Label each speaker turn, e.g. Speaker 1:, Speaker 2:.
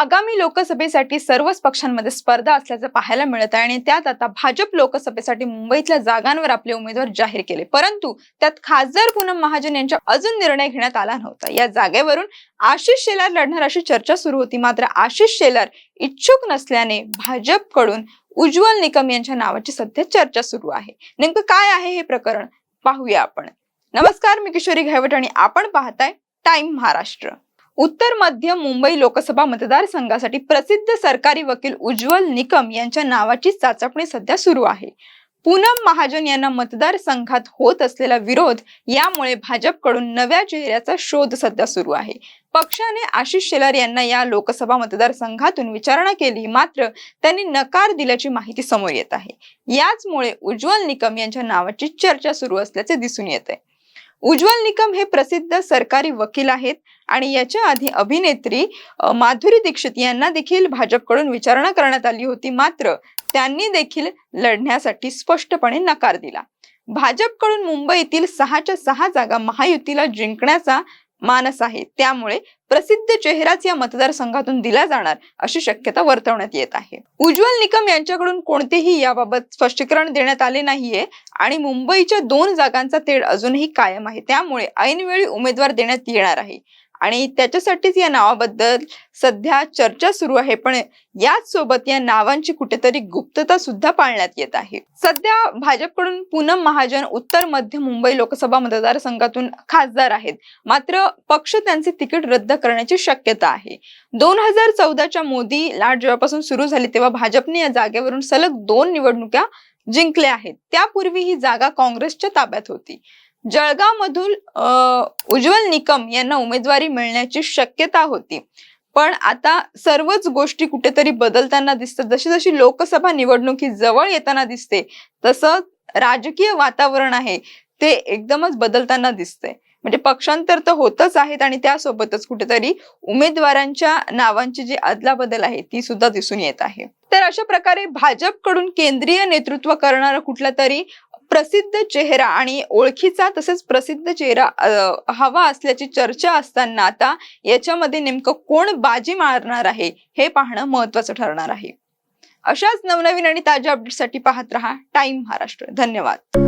Speaker 1: आगामी लोकसभेसाठी सर्वच पक्षांमध्ये स्पर्धा असल्याचं पाहायला मिळत आहे आणि त्यात आता भाजप लोकसभेसाठी मुंबईतल्या जागांवर आपले उमेदवार जाहीर केले. परंतु त्यात खासदार पूनम महाजन यांच्या अजून निर्णय घेण्यात आला नव्हता. या जागेवरून आशिष शेलार लढणार अशी चर्चा सुरू होती. मात्र आशिष शेलार इच्छुक नसल्याने भाजपकडून उज्ज्वल निकम यांच्या नावाची सध्या चर्चा सुरू आहे. नेमकं काय आहे हे प्रकरण पाहूया आपण. नमस्कार मी किशोरी घायवट आणि आपण पाहताय टाइम महाराष्ट्र. उत्तर मध्य मुंबई लोकसभा मतदारसंघासाठी प्रसिद्ध सरकारी वकील उज्ज्वल निकम यांच्या नावाची चाचपणी सध्या सुरू आहे. पूनम महाजन यांना मतदारसंघात होत असलेला विरोध यामुळे भाजपकडून नव्या चेहऱ्याचा शोध सध्या सुरू आहे. पक्षाने आशिष शेलार यांना या लोकसभा मतदारसंघातून विचारणा केली मात्र त्यांनी नकार दिल्याची माहिती समोर येत आहे. याचमुळे उज्ज्वल निकम यांच्या नावाची चर्चा सुरू असल्याचे दिसून येत आहे उज्ज्वल निकम हे प्रसिद्ध सरकारी वकील आहेत आणि याच्या आधी अभिनेत्री माधुरी दीक्षित यांना देखील भाजपकडून विचारणा करण्यात आली होती. मात्र त्यांनी देखील लढण्यासाठी स्पष्टपणे नकार दिला. भाजपकडून मुंबईतील सहाच्या सहा जागा महायुतीला जिंकण्याचा मानस आहे. त्यामुळे प्रसिद्ध चेहराच या मतदारसंघातून दिला जाणार अशी शक्यता वर्तवण्यात येत आहे. उज्ज्वल निकम यांच्याकडून कोणतेही याबाबत स्पष्टीकरण देण्यात आले नाहीये आणि मुंबईच्या दोन जागांचा तेढ अजूनही कायम आहे. त्यामुळे ऐनवेळी उमेदवार देण्यात येणार आहे. आणि त्याच्यासाठीच या नावाबद्दल सध्या चर्चा सुरू आहे पण याच सोबत या नावांची कुठेतरी गुप्तता सुद्धा पाळण्यात येत आहे. सध्या भाजपकडून पूनम महाजन उत्तर मध्य मुंबई लोकसभा मतदारसंघातून खासदार आहेत. मात्र पक्ष त्यांचे तिकीट रद्द करण्याची शक्यता आहे. दोन हजार चौदाच्या मोदी लाट जेव्हापासून सुरू झाली तेव्हा भाजपने या जागेवरून सलग दोन निवडणुका जिंकले आहेत. त्यापूर्वी ही जागा काँग्रेसच्या ताब्यात होती. जळगाव मधून उज्ज्वल निकम यांना उमेदवारी मिळण्याची शक्यता होती. पण आता सर्वच गोष्टी कुठेतरी बदलताना दिसतात. जशी जशी लोकसभा निवडणुकी जवळ येताना दिसते तसं राजकीय वातावरण आहे ते एकदमच बदलताना दिसतंय म्हणजे पक्षांतर तर होतच आहेत आणि त्यासोबतच कुठेतरी उमेदवारांच्या नावांची जी अदलाबदल आहे ती सुद्धा दिसून येत आहे. तर अशा प्रकारे भाजपकडून केंद्रीय नेतृत्व करणारा कुठला तरी प्रसिद्ध चेहरा आणि ओळखीचा तसेच प्रसिद्ध चेहरा हवा असल्याची चर्चा असताना आता याच्यामध्ये नेमकं कोण बाजी मारणार आहे हे पाहणं महत्वाचं ठरणार आहे. अशाच नवनवीन आणि ताज्या अपडेटसाठी पाहत रहा. टाइम महाराष्ट्र. धन्यवाद.